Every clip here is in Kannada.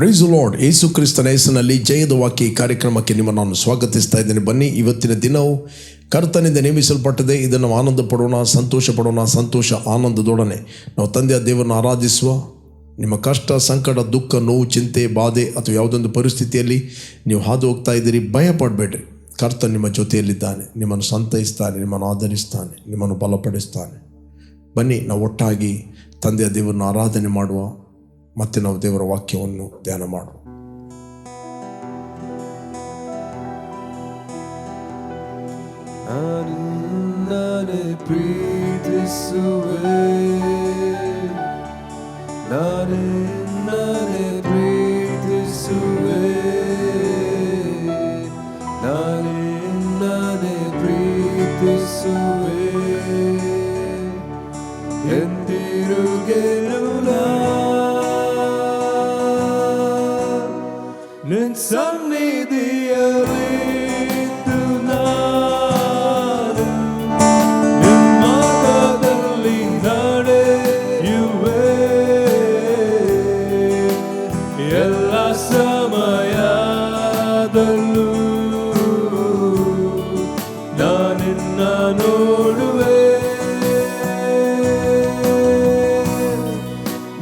ಪ್ರೈಸ್ ಲಾರ್ಡ್ ಯೇಸು ಕ್ರಿಸ್ತನ ಹೆಸರಿನಲ್ಲಿ ಜಯದ ವಾಕ್ಯ ಕಾರ್ಯಕ್ರಮಕ್ಕೆ ನಿಮ್ಮನ್ನು ನಾನು ಸ್ವಾಗತಿಸ್ತಾ ಇದ್ದೇನೆ. ಬನ್ನಿ, ಇವತ್ತಿನ ದಿನವು ಕರ್ತನಿಂದ ನೇಮಿಸಲ್ಪಟ್ಟಿದೆ ಇದನ್ನು ಆನಂದ ಪಡೋಣ, ಸಂತೋಷ ಪಡೋಣ, ಸಂತೋಷ ಆನಂದದೊಡನೆ. ನಾವು ತಂದೆಯ ದೇವರನ್ನು ಆರಾಧಿಸುವ, ನಿಮ್ಮ ಕಷ್ಟ, ಸಂಕಟ, ದುಃಖ, ನೋವು, ಚಿಂತೆ, ಬಾಧೆ ಅಥವಾ ಯಾವುದೊಂದು ಪರಿಸ್ಥಿತಿಯಲ್ಲಿ ನೀವು ಹಾದು ಹೋಗ್ತಾ ಇದ್ದೀರಿ ಭಯ ಪಡಬೇಡ್ರಿ ಕರ್ತ ನಿಮ್ಮ ಜೊತೆಯಲ್ಲಿದ್ದಾನೆ, ನಿಮ್ಮನ್ನು ಸಂತೈಸ್ತಾನೆ, ನಿಮ್ಮನ್ನು ಆಧರಿಸ್ತಾನೆ ನಿಮ್ಮನ್ನು ಬಲಪಡಿಸ್ತಾನೆ. ಬನ್ನಿ, ನಾವು ಒಟ್ಟಾಗಿ ತಂದೆಯ ದೇವರನ್ನು ಆರಾಧನೆ ಮಾಡುವ ಮತ್ತೆ ನಾವು ದೇವರ ವಾಕ್ಯವನ್ನು ಧ್ಯಾನ ಮಾಡು ನಾನಿನ್ನನೆ ಪ್ರೀತಿಸುವೆ.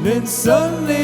ನಿನ್ ಸನ್ನಿಧಿಯಲ್ಲಿದ್ದು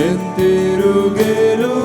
ಎಂತಿರುಗೆನು ನಾ ನಿನ್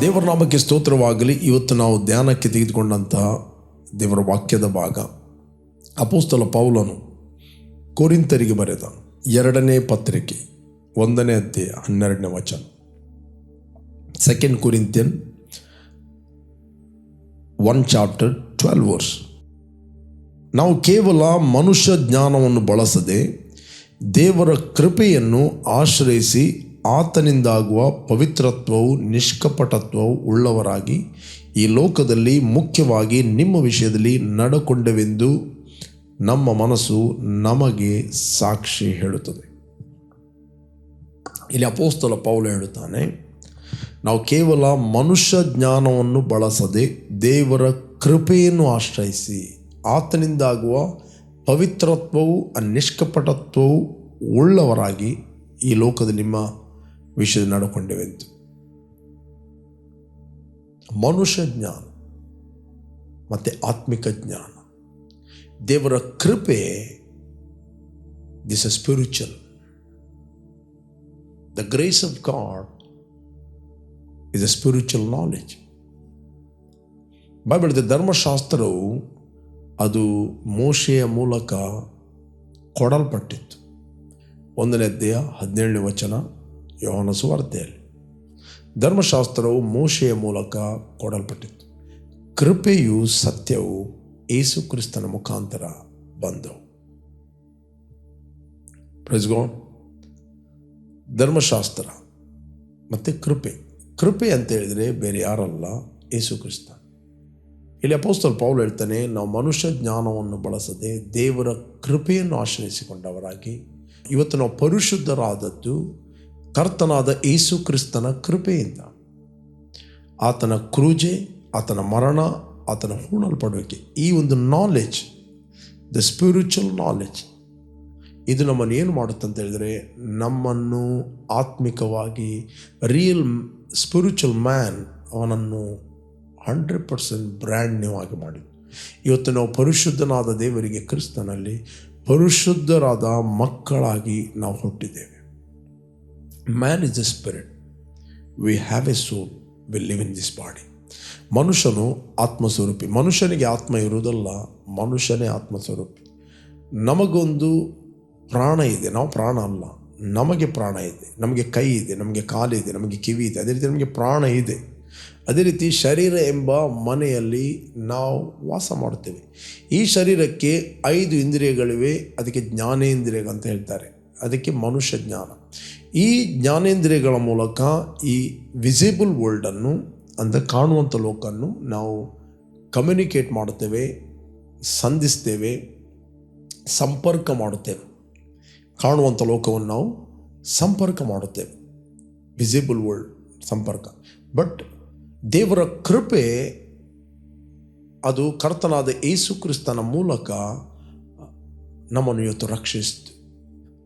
ದೇವರ ನಾಮಕ್ಕೆ ಸ್ತೋತ್ರವಾಗಲಿ. ಇವತ್ತು ನಾವು ಧ್ಯಾನಕ್ಕೆ ತೆಗೆದುಕೊಂಡಂತಹ ದೇವರ ವಾಕ್ಯದ ಭಾಗ. ಅಪೋಸ್ತಲ ಪೌಲನು ಕೋರಿಂತರಿಗೆ ಬರೆದ ಎರಡನೇ ಪತ್ರಿಕೆ, ಒಂದನೇ ಅಧ್ಯಾಯ, ಹನ್ನೆರಡನೇ ವಚನ. Second Corinthian one chapter twelve verse ನಾವು ಕೇವಲ ಮನುಷ್ಯ ಜ್ಞಾನವನ್ನು ಬಳಸದೆ ದೇವರ ಕೃಪೆಯನ್ನು ಆಶ್ರಯಿಸಿ ಆತನಿಂದಾಗುವ ಪವಿತ್ರತ್ವವು, ನಿಷ್ಕಪಟತ್ವವು ಉಳ್ಳವರಾಗಿ ಈ ಲೋಕದಲ್ಲಿ ಮುಖ್ಯವಾಗಿ ನಿಮ್ಮ ವಿಷಯದಲ್ಲಿ ನಡಕೊಂಡೆವೆಂದು ನಮ್ಮ ಮನಸ್ಸು ನಮಗೆ ಸಾಕ್ಷಿ ಹೇಳುತ್ತದೆ. ಇಲ್ಲಿ ಅಪೋಸ್ತಲ ಪೌಲ ಹೇಳುತ್ತಾನೆ ನಾವು ಕೇವಲ ಮನುಷ್ಯ ಜ್ಞಾನವನ್ನು ಬಳಸದೆ ದೇವರ ಕೃಪೆಯನ್ನು ಆಶ್ರಯಿಸಿ ಆತನಿಂದಾಗುವ ಪವಿತ್ರತ್ವವು ನಿಷ್ಕಪಟತ್ವವು ಉಳ್ಳವರಾಗಿ ಈ ಲೋಕದಲ್ಲಿ ನಿಮ್ಮ ವಿಷಯದಲ್ಲಿ ನಡ್ಕೊಂಡೆವೆಂತು ಮನುಷ್ಯ ಜ್ಞಾನ ಮತ್ತು ಆತ್ಮಿಕ ಜ್ಞಾನ. ದೇವರ ಕೃಪೆ this a spiritual the grace of God is a spiritual knowledge Bible ಧರ್ಮಶಾಸ್ತ್ರವು ಅದು ಮೋಶೆಯ ಮೂಲಕ ಕೊಡಲ್ಪಟ್ಟಿತ್ತು. ಒಂದನೇ ಅಧ್ಯಾಯ ಹದಿನೇಳನೇ ವಚನ ಯೋಹನ ಸುವಾರ್ತೆಯಲ್ಲಿ. ಧರ್ಮಶಾಸ್ತ್ರವು ಮೋಶೆಯ ಮೂಲಕ ಕೊಡಲ್ಪಟ್ಟಿತ್ತು. ಕೃಪೆಯು ಸತ್ಯವು ಏಸು ಕ್ರಿಸ್ತನ ಮುಖಾಂತರ ಬಂದವು. ಪ್ರಜ್ಗೋಣ್ ಧರ್ಮಶಾಸ್ತ್ರ ಮತ್ತು ಕೃಪೆ. ಕೃಪೆ ಅಂತ ಹೇಳಿದರೆ ಬೇರೆ ಯಾರಲ್ಲ ಯೇಸು ಕ್ರಿಸ್ತ. ಇಲ್ಲಿ ಅಪೋಸ್ತಲ್ ಪೌಲ್ ಹೇಳ್ತಾನೆ, ನಾವು ಮನುಷ್ಯ ಜ್ಞಾನವನ್ನು ಬಳಸದೆ ದೇವರ ಕೃಪೆಯನ್ನು ಆಶ್ರಯಿಸಿಕೊಂಡವರಾಗಿ, ಇವತ್ತು ನಾವು ಪರಿಶುದ್ಧರಾದದ್ದು ಕರ್ತನಾದ ಯೇಸು ಕ್ರಿಸ್ತನ ಕೃಪೆಯಿಂದ. ಆತನ ಕ್ರೂಜೆ, ಆತನ ಮರಣ, ಆತನ ಹೂಣಲ್ಪಡುವಿಕೆ, ಈ ಒಂದು ನಾಲೆಜ್ ದ ಸ್ಪಿರಿಚುವಲ್ ನಾಲೆಜ್ ಇದು ನಮ್ಮನ್ನು ಏನು ಮಾಡುತ್ತೆ ಅಂತ ಹೇಳಿದರೆ, ನಮ್ಮನ್ನು ಆತ್ಮಿಕವಾಗಿ ರಿಯಲ್ ಸ್ಪಿರಿಚುವಲ್ ಮ್ಯಾನ್ ಅವನನ್ನು ಹಂಡ್ರೆಡ್ ಪರ್ಸೆಂಟ್ ಬ್ರ್ಯಾಂಡ್ ನ್ಯೂ ಆಗಿ ಮಾಡಿದ್ದು. ಇವತ್ತು ನಾವು ಪರಿಶುದ್ಧನಾದ ದೇವರಿಗೆ ಕ್ರಿಸ್ತನಲ್ಲಿ ಪರಿಶುದ್ಧರಾದ ಮಕ್ಕಳಾಗಿ ನಾವು ಹುಟ್ಟಿದ್ದೇವೆ. Man is a spirit we have a soul we live in this body ಮನುಷ್ಯನು ಆತ್ಮಸ್ವರೂಪಿ. ಮನುಷ್ಯನಿಗೆ ಆತ್ಮ ಇರುವುದಲ್ಲ, ಮನುಷ್ಯನೇ ಆತ್ಮಸ್ವರೂಪಿ. ನಮಗೊಂದು ಪ್ರಾಣ ಇದೆ. ನಾವು ಪ್ರಾಣ ಅಲ್ಲ. ನಮಗೆ ಪ್ರಾಣ ಇದೆ, ನಮಗೆ ಕೈ ಇದೆ, ನಮಗೆ ಕಾಲಿದೆ ನಮಗೆ ಕಿವಿ ಇದೆ, ಅದೇ ರೀತಿ ನಮಗೆ ಪ್ರಾಣ ಇದೆ. ಅದೇ ರೀತಿ ಶರೀರ ಎಂಬ ಮನೆಯಲ್ಲಿ ನಾವು ವಾಸ ಮಾಡುತ್ತೇವೆ. ಈ ಶರೀರಕ್ಕೆ ಐದು ಇಂದ್ರಿಯಗಳಿವೆ, ಅದಕ್ಕೆ ಜ್ಞಾನೇಂದ್ರಿಯ ಅಂತ ಹೇಳ್ತಾರೆ. ಅದಕ್ಕೆ ಮನುಷ್ಯ ಜ್ಞಾನ. ಈ ಜ್ಞಾನೇಂದ್ರಿಯಗಳ ಮೂಲಕ ಈ ವಿಸಿಬಲ್ ವರ್ಲ್ಡನ್ನು ಅಂದರೆ ಕಾಣುವಂಥ ಲೋಕನ್ನು ನಾವು ಕಮ್ಯುನಿಕೇಟ್ ಮಾಡುತ್ತೇವೆ, ಸಂಧಿಸ್ತೇವೆ, ಸಂಪರ್ಕ ಮಾಡುತ್ತೇವೆ. ಕಾಣುವಂಥ ಲೋಕವನ್ನು ನಾವು ಸಂಪರ್ಕ ಮಾಡುತ್ತೇವೆ. ವಿಸಿಬಲ್ ವರ್ಲ್ಡ್ ಸಂಪರ್ಕ. ಬಟ್ ದೇವರ ಕೃಪೆ ಅದು ಕರ್ತನಾದ ಯೇಸು ಕ್ರಿಸ್ತನ ಮೂಲಕ ನಮ್ಮನ್ನು ಇವತ್ತು ರಕ್ಷಿಸಿತು.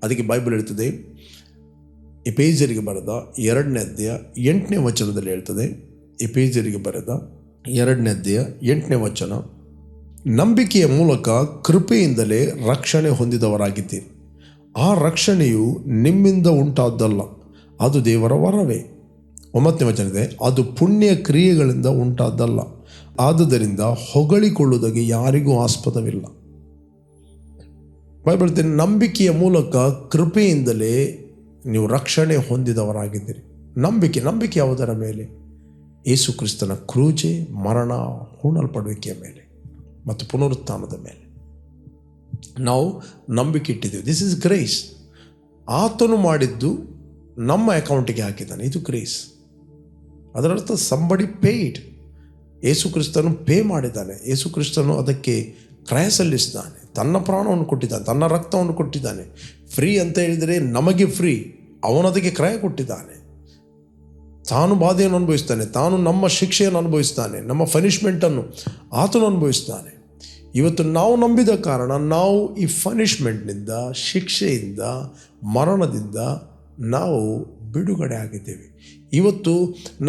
ಅದಕ್ಕೆ ಬೈಬಲ್ ಹೇಳ್ತದೆ ಎಪೇಜರಿಗೆ ಬರೆದ ಎರಡನೇ ಅಧ್ಯಾಯ ಎಂಟನೇ ವಚನದಲ್ಲಿ ಹೇಳ್ತದೆ ಎಪೇಜರಿಗೆ ಬರೆದ ಎರಡನೇ ಅಧ್ಯಾಯ ಎಂಟನೇ ವಚನ, ನಂಬಿಕೆಯ ಮೂಲಕ ಕೃಪೆಯಿಂದಲೇ ರಕ್ಷಣೆ ಹೊಂದಿದವರಾಗಿದ್ದೀರಿ. ಆ ರಕ್ಷಣೆಯು ನಿಮ್ಮಿಂದ ಉಂಟಾದ್ದಲ್ಲ, ಅದು ದೇವರ ವರವೇ. ಒಂಬತ್ತನೇ ವಚನದೆ ಅದು ಪುಣ್ಯ ಕ್ರಿಯೆಗಳಿಂದ ಉಂಟಾದ್ದಲ್ಲ, ಆದುದರಿಂದ ಹೊಗಳಿಕೊಳ್ಳುವುದಕ್ಕೆ ಯಾರಿಗೂ ಆಸ್ಪದವಿಲ್ಲ. ಬೈಬಲ್ ನಂಬಿಕೆಯ ಮೂಲಕ ಕೃಪೆಯಿಂದಲೇ ನೀವು ರಕ್ಷಣೆ ಹೊಂದಿದವರಾಗಿದ್ದೀರಿ. ನಂಬಿಕೆ ನಂಬಿಕೆ ಯಾವುದರ ಮೇಲೆ? ಯೇಸು ಕ್ರಿಸ್ತನ ಕ್ರೂಜೆ ಮರಣ ಹೂಣಲ್ಪಡುವಿಕೆಯ ಮೇಲೆ ಮತ್ತು ಪುನರುತ್ಥಾನದ ಮೇಲೆ. ನಾವು ನಂಬಿಕೆ ಇಟ್ಟಿದ್ದೀವಿ ದಿಸ್ ಇಸ್ ಗ್ರೇಸ್ ಆತನು ಮಾಡಿದ್ದು ನಮ್ಮ ಅಕೌಂಟಿಗೆ ಹಾಕಿದ್ದಾನೆ. ಇದು ಗ್ರೇಸ್ ಅದರರ್ಥ ಸಂಬಡಿ ಪೇಯ್ಡ್ ಯೇಸು ಕ್ರಿಸ್ತನು ಪೇ ಮಾಡಿದ್ದಾನೆ. ಯೇಸು ಕ್ರಿಸ್ತನು ಅದಕ್ಕೆ ಕ್ರಯ ಸಲ್ಲಿಸಿದ್ದಾನೆ ತನ್ನ ಪ್ರಾಣವನ್ನು ಕೊಟ್ಟಿದ್ದಾನೆ. ತನ್ನ ರಕ್ತವನ್ನು ಕೊಟ್ಟಿದ್ದಾನೆ. ಫ್ರೀ ಅಂತ ಹೇಳಿದರೆ ನಮಗೆ ಫ್ರೀ ಅವನು ಅದಕ್ಕೆ ಕ್ರಯ ಕೊಟ್ಟಿದ್ದಾನೆ. ತಾನು ಬಾಧೆಯನ್ನು ಅನುಭವಿಸ್ತಾನೆ. ತಾನು ನಮ್ಮ ಶಿಕ್ಷೆಯನ್ನು ಅನುಭವಿಸ್ತಾನೆ. ನಮ್ಮ ಫನಿಷ್ಮೆಂಟನ್ನು ಆತನು ಅನುಭವಿಸ್ತಾನೆ. ಇವತ್ತು ನಾವು ನಂಬಿದ ಕಾರಣ ನಾವು ಈ ಫನಿಷ್ಮೆಂಟ್ನಿಂದ ಶಿಕ್ಷೆಯಿಂದ, ಮರಣದಿಂದ ನಾವು ಬಿಡುಗಡೆ ಆಗಿದ್ದೇವೆ. ಇವತ್ತು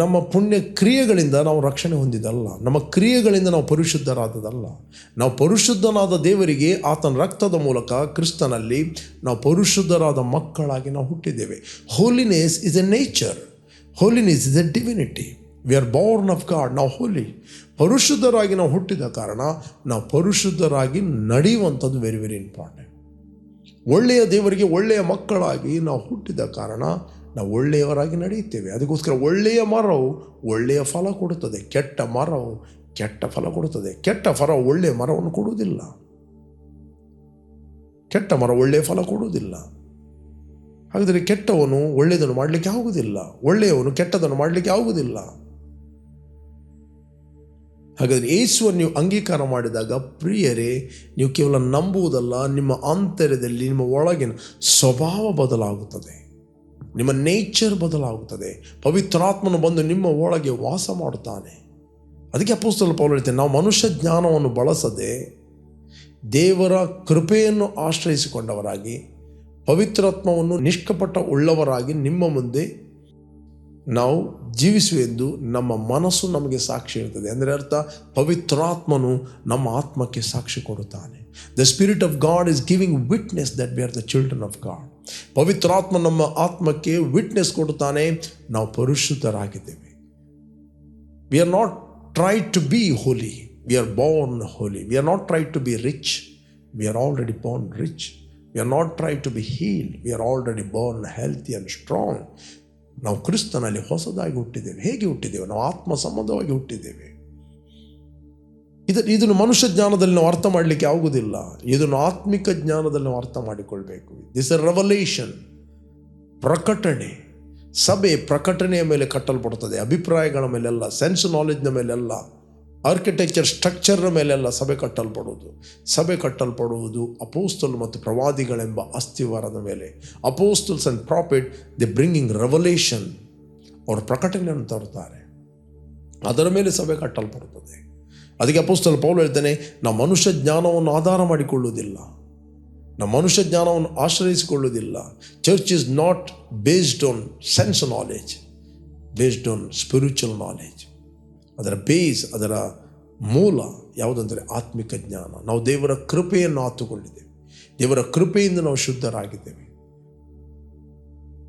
ನಮ್ಮ ಪುಣ್ಯ ಕ್ರಿಯೆಗಳಿಂದ ನಾವು ರಕ್ಷಣೆ ಹೊಂದಿದಲ್ಲ, ನಮ್ಮ ಕ್ರಿಯೆಗಳಿಂದ ನಾವು ಪರಿಶುದ್ಧರಾದದಲ್ಲ, ನಾವು ಪರಿಶುದ್ಧನಾದ ದೇವರಿಗೆ ಆತನ ರಕ್ತದ ಮೂಲಕ ಕ್ರಿಸ್ತನಲ್ಲಿ ನಾವು ಪರಿಶುದ್ಧರಾದ ಮಕ್ಕಳಾಗಿ ನಾವು ಹುಟ್ಟಿದ್ದೇವೆ. Holiness is a nature holiness is a divinity we are born of God ನಾವು ಹೋಲಿ ಪರಿಶುದ್ಧರಾಗಿ ನಾವು ಹುಟ್ಟಿದ ಕಾರಣ ನಾವು ಪರಿಶುದ್ಧರಾಗಿ ನಡೆಯುವಂಥದ್ದು ವೆರಿ ವೆರಿ ಇಂಪಾರ್ಟೆಂಟ್ ಒಳ್ಳೆಯ ದೇವರಿಗೆ ಒಳ್ಳೆಯ ಮಕ್ಕಳಾಗಿ ನಾವು ಹುಟ್ಟಿದ ಕಾರಣ ನಾವು ಒಳ್ಳೆಯವರಾಗಿ ನಡೆಯುತ್ತೇವೆ. ಅದಕ್ಕೋಸ್ಕರ ಒಳ್ಳೆಯ ಮರವು ಒಳ್ಳೆಯ ಫಲ ಕೊಡುತ್ತದೆ. ಕೆಟ್ಟ ಮರವು ಕೆಟ್ಟ ಫಲ ಕೊಡುತ್ತದೆ. ಕೆಟ್ಟ ಫಲ ಒಳ್ಳೆಯ ಮರವನ್ನು ಕೊಡುವುದಿಲ್ಲ. ಕೆಟ್ಟ ಮರ ಒಳ್ಳೆಯ ಫಲ ಕೊಡುವುದಿಲ್ಲ. ಹಾಗಾದರೆ ಕೆಟ್ಟವನು ಒಳ್ಳೆಯದನ್ನು ಮಾಡಲಿಕ್ಕೆ ಆಗುವುದಿಲ್ಲ. ಒಳ್ಳೆಯವನು ಕೆಟ್ಟದನ್ನು ಮಾಡಲಿಕ್ಕೆ ಆಗುವುದಿಲ್ಲ. ಹಾಗಾದರೆ ಯೇಸುವನ್ನು ನೀವು ಅಂಗೀಕಾರ ಮಾಡಿದಾಗ, ಪ್ರಿಯರೇ, ನೀವು ಕೇವಲ ನಂಬುವುದಲ್ಲ, ನಿಮ್ಮ ಆಂತರ್ಯದಲ್ಲಿ ನಿಮ್ಮ ಒಳಗಿನ ಸ್ವಭಾವ ಬದಲಾಗುತ್ತದೆ. ನಿಮ್ಮ ನೇಚರ್ ಬದಲಾಗುತ್ತದೆ. ಪವಿತ್ರಾತ್ಮನು ಬಂದು ನಿಮ್ಮ ಒಳಗೆ ವಾಸ ಮಾಡುತ್ತಾನೆ. ಅದಕ್ಕೆ ಅಪೋಸ್ತಲ ಪೌಲ್ ಹೇಳ್ತೇನೆ, ನಾವು ಮನುಷ್ಯ ಜ್ಞಾನವನ್ನು ಬಳಸದೆ ದೇವರ ಕೃಪೆಯನ್ನು ಆಶ್ರಯಿಸಿಕೊಂಡವರಾಗಿ ಪವಿತ್ರಾತ್ಮವನ್ನು ನಿಷ್ಕಪಟ ಉಳ್ಳವರಾಗಿ ನಿಮ್ಮ ಮುಂದೆ ನಾವು ಜೀವಿಸುವೆಂದು ನಮ್ಮ ಮನಸ್ಸು ನಮಗೆ ಸಾಕ್ಷಿ ಇರ್ತದೆ ಅಂದರೆ ಅರ್ಥ, ಪವಿತ್ರಾತ್ಮನು ನಮ್ಮ ಆತ್ಮಕ್ಕೆ ಸಾಕ್ಷಿ ಕೊಡುತ್ತಾನೆ. The spirit of God is giving witness that we are the children of God ಪವಿತ್ರಾತ್ಮ ನಮ್ಮ ಆತ್ಮಕ್ಕೆ ವಿಟ್ನೆಸ್ ಕೊಡುತ್ತಾನೆ. ನಾವು ಪರಿಶುದ್ಧರಾಗಿದ್ದೇವೆ. We are not try to be holy we are born holy we are not try to be rich we are already born rich we are not try to be heal we are already born healthy and strong ನಾವು ಕ್ರಿಸ್ತನಲ್ಲಿ ಹೊಸದಾಗಿ ಹುಟ್ಟಿದ್ದೇವೆ. ಹೇಗೆ ಹುಟ್ಟಿದ್ದೇವೆ? ನಾವು ಆತ್ಮ ಸಂಬಂಧವಾಗಿ ಹುಟ್ಟಿದ್ದೇವೆ. ಇದು, ಇದನ್ನು ಮನುಷ್ಯ ಜ್ಞಾನದಲ್ಲಿ ನಾವು ಅರ್ಥ ಮಾಡಲಿಕ್ಕೆ ಆಗುವುದಿಲ್ಲ. ಇದನ್ನು ಆತ್ಮಿಕ ಜ್ಞಾನದಲ್ಲಿ ನಾವು ಅರ್ಥ ಮಾಡಿಕೊಳ್ಬೇಕು. ದಿಸ್ ಎ ರೆವಲೇಷನ್ ಪ್ರಕಟಣೆ. ಸಭೆ ಪ್ರಕಟಣೆಯ ಮೇಲೆ ಕಟ್ಟಲ್ಪಡುತ್ತದೆ. ಅಭಿಪ್ರಾಯಗಳ ಮೇಲೆಲ್ಲ ಸೆನ್ಸ್ ನಾಲೆಜ್ನ ಮೇಲೆಲ್ಲ. ಆರ್ಕಿಟೆಕ್ಚರ್ ಸ್ಟ್ರಕ್ಚರ್ನ ಮೇಲೆಲ್ಲ ಸಭೆ ಕಟ್ಟಲ್ಪಡುವುದು. ಸಭೆ ಕಟ್ಟಲ್ಪಡುವುದು ಅಪೋಸ್ತಲ್ ಮತ್ತು ಪ್ರವಾದಿಗಳೆಂಬ ಅಸ್ಥಿವಾರದ ಮೇಲೆ. Apostles and prophet the bringing revolution ಅವರು ಪ್ರಕಟಣೆಯನ್ನು ತರುತ್ತಾರೆ. ಅದರ ಮೇಲೆ ಸಭೆ ಕಟ್ಟಲ್ಪಡುತ್ತದೆ. ಅದಕ್ಕೆ ಅಪೋಸ್ತಲ್ ಪೌಲ್ ಹೇಳ್ತಾನೆ ನಾವು ಮನುಷ್ಯ ಜ್ಞಾನವನ್ನು ಆಧಾರ ಮಾಡಿಕೊಳ್ಳುವುದಿಲ್ಲ. ನಮ್ಮ ಮನುಷ್ಯ ಜ್ಞಾನವನ್ನು ಆಶ್ರಯಿಸಿಕೊಳ್ಳುವುದಿಲ್ಲ. Church is not based on sense knowledge based on spiritual knowledge ಅದರ ಬೇಸ್, ಅದರ ಮೂಲ ಯಾವುದಂದರೆ ಆತ್ಮಿಕ ಜ್ಞಾನ. ನಾವು ದೇವರ ಕೃಪೆಯನ್ನು ಆತುಕೊಂಡಿದ್ದೇವೆ. ದೇವರ ಕೃಪೆಯಿಂದ ನಾವು ಶುದ್ಧರಾಗಿದ್ದೇವೆ.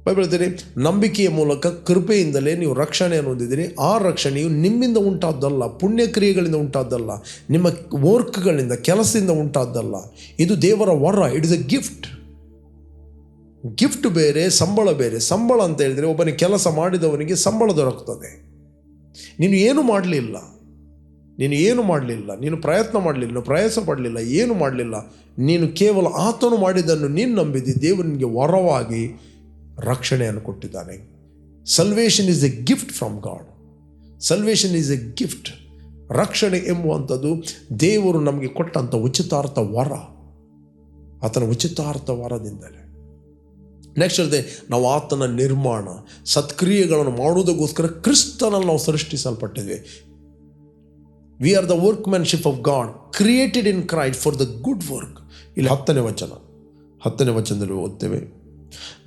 ಬೈಬಲ್ ಹೇಳ್ತಾರೆ ನಂಬಿಕೆಯ ಮೂಲಕ ಕೃಪೆಯಿಂದಲೇ ನೀವು ರಕ್ಷಣೆಯನ್ನು ಹೊಂದಿದ್ದೀರಿ. ಆ ರಕ್ಷಣೆಯು ನಿಮ್ಮಿಂದ ಉಂಟಾದ್ದಲ್ಲ ಪುಣ್ಯಕ್ರಿಯೆಗಳಿಂದ ಉಂಟಾದ್ದಲ್ಲ ನಿಮ್ಮ ವರ್ಕ್ಗಳಿಂದ, ಕೆಲಸದಿಂದ ಉಂಟಾದ್ದಲ್ಲ ಇದು ದೇವರ ವರ it is a gift gift ಬೇರೆ, ಸಂಬಳ ಬೇರೆ. ಸಂಬಳ ಅಂತ ಹೇಳಿದರೆ ಒಬ್ಬನಿಗೆ ಕೆಲಸ ಮಾಡಿದವನಿಗೆ ಸಂಬಳ ದೊರಕುತ್ತದೆ ನೀನು ಏನು ಮಾಡಲಿಲ್ಲ, ನೀನು ಏನು ಮಾಡಲಿಲ್ಲ, ನೀನು ಪ್ರಯತ್ನ ಮಾಡಲಿಲ್ಲ ಪ್ರಯಾಸ ಪಡಲಿಲ್ಲ, ಏನು ಮಾಡಲಿಲ್ಲ, ನೀನು ಕೇವಲ ಆತನು ಮಾಡಿದ್ದನ್ನು ನೀನು ನಂಬಿದ್ದು ದೇವನಿಗೆ ವರವಾಗಿ ರಕ್ಷಣೆಯನ್ನು ಕೊಟ್ಟಿದ್ದಾನೆ. Salvation is a gift from God salvation is a gift ರಕ್ಷಣೆ ಎಂಬುವಂಥದ್ದು ದೇವರು ನಮಗೆ ಕೊಟ್ಟಂಥ ಉಚಿತಾರ್ಥ ವರ. ಆತನ ಉಚಿತಾರ್ಥ ವರದಿಂದಲೇ. ನೆಕ್ಸ್ಟ್ ಹೇಳಿದೆ ನಾವು ಆತನ ನಿರ್ಮಾಣ, ಸತ್ಕ್ರಿಯೆಗಳನ್ನು ಮಾಡುವುದಕ್ಕೋಸ್ಕರ ಕ್ರಿಸ್ತನಲ್ಲಿ ನಾವು ಸೃಷ್ಟಿಸಲ್ಪಟ್ಟಿದ್ವಿ. We are the workmanship of God created in Christ for the good work ಇಲ್ಲಿ ಹತ್ತನೇ ವಚನ. ಹತ್ತನೇ ವಚನದಲ್ಲಿ ಓದ್ತೇವೆ.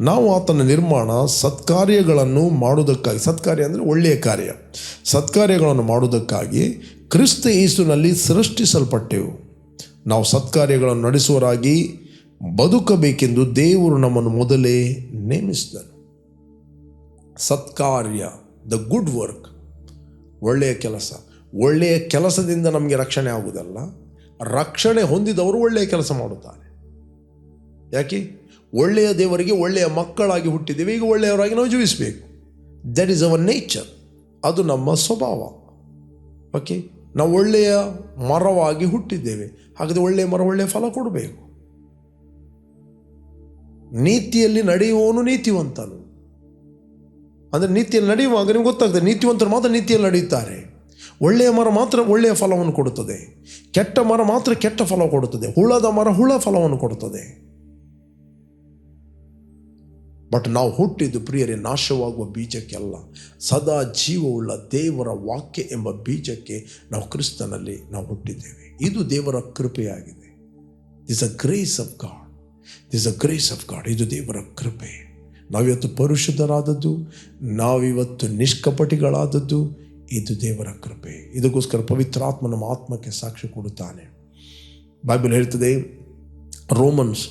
ನಾವು ಆತನ ನಿರ್ಮಾಣ, ಸತ್ಕಾರ್ಯಗಳನ್ನು ಮಾಡುವುದಕ್ಕಾಗಿ, ಸತ್ಕಾರ್ಯ ಅಂದರೆ ಒಳ್ಳೆಯ ಕಾರ್ಯ. ಸತ್ಕಾರ್ಯಗಳನ್ನು ಮಾಡುವುದಕ್ಕಾಗಿ ಕ್ರಿಸ್ತ ಯೇಸುನಲ್ಲಿ ಸೃಷ್ಟಿಸಲ್ಪಟ್ಟೆವು. ನಾವು ಸತ್ಕಾರ್ಯಗಳನ್ನು ನಡೆಸುವರಾಗಿ ಬದುಕಬೇಕೆಂದು ದೇವರು ನಮ್ಮನ್ನು ಮೊದಲೇ ನೇಮಿಸಿದನು. ಸತ್ಕಾರ್ಯ ದ ಗುಡ್ ವರ್ಕ್ ಒಳ್ಳೆಯ ಕೆಲಸ. ಒಳ್ಳೆಯ ಕೆಲಸದಿಂದ ನಮಗೆ ರಕ್ಷಣೆ ಆಗುವುದಲ್ಲ, ರಕ್ಷಣೆ ಹೊಂದಿದವರು ಒಳ್ಳೆಯ ಕೆಲಸ ಮಾಡುತ್ತಾರೆ. ಯಾಕೆ? ಒಳ್ಳೆಯ ದೇವರಿಗೆ ಒಳ್ಳೆಯ ಮಕ್ಕಳಾಗಿ ಹುಟ್ಟಿದ್ದೇವೆ, ಈಗ ಒಳ್ಳೆಯವರಾಗಿ ನಾವು ಜೀವಿಸಬೇಕು. ದಟ್ ಈಸ್ ಅವರ್ ನೇಚರ್ ಅದು ನಮ್ಮ ಸ್ವಭಾವ. ಓಕೆ ನಾವು ಒಳ್ಳೆಯ ಮರವಾಗಿ ಹುಟ್ಟಿದ್ದೇವೆ, ಹಾಗಾದರೆ ಒಳ್ಳೆಯ ಮರ ಒಳ್ಳೆಯ ಫಲ ಕೊಡಬೇಕು. ನೀತಿಯಲ್ಲಿ ನಡೆಯುವವನು ನೀತಿವಂತನು. ಅಂದರೆ ನೀತಿಯಲ್ಲಿ ನಡೆಯುವಾಗ ನಿಮ್ಗೆ ಗೊತ್ತಾಗ್ತದೆ, ನೀತಿವಂತರು ಮಾತ್ರ ನೀತಿಯಲ್ಲಿ ನಡೆಯುತ್ತಾರೆ. ಒಳ್ಳೆಯ ಮರ ಮಾತ್ರ ಒಳ್ಳೆಯ ಫಲವನ್ನು ಕೊಡುತ್ತದೆ. ಕೆಟ್ಟ ಮರ ಮಾತ್ರ ಕೆಟ್ಟ ಫಲ ಕೊಡುತ್ತದೆ. ಹುಳದ ಮರ ಹುಳ ಫಲವನ್ನು ಕೊಡುತ್ತದೆ. ಬಟ್ ನಾವು ಹುಟ್ಟಿದ್ದು ಪ್ರಿಯರೇ, ನಾಶವಾಗುವ ಬೀಜಕ್ಕೆ ಅಲ್ಲ ಸದಾ ಜೀವವುಳ್ಳ ದೇವರ ವಾಕ್ಯ ಎಂಬ ಬೀಜಕ್ಕೆ ನಾವು ಕ್ರಿಸ್ತನಲ್ಲಿ ನಾವು ಹುಟ್ಟಿದ್ದೇವೆ. ಇದು ದೇವರ ಕೃಪೆಯಾಗಿದೆ. Is a grace of God this a grace of God ಇದು ದೇವರ ಕೃಪೆ. ನಾವಿವತ್ತು ಪರಿಶುದ್ಧರಾದದ್ದು, ನಾವಿವತ್ತು ನಿಷ್ಕಪಟಿಗಳಾದದ್ದು, ಇದು ದೇವರ ಕೃಪೆ. ಇದಕ್ಕೋಸ್ಕರ ಪವಿತ್ರಾತ್ಮ ನಮ್ಮ ಆತ್ಮಕ್ಕೆ ಸಾಕ್ಷಿ ಕೊಡುತ್ತಾನೆ. ಬೈಬಲ್ ಹೇಳ್ತದೆ Romans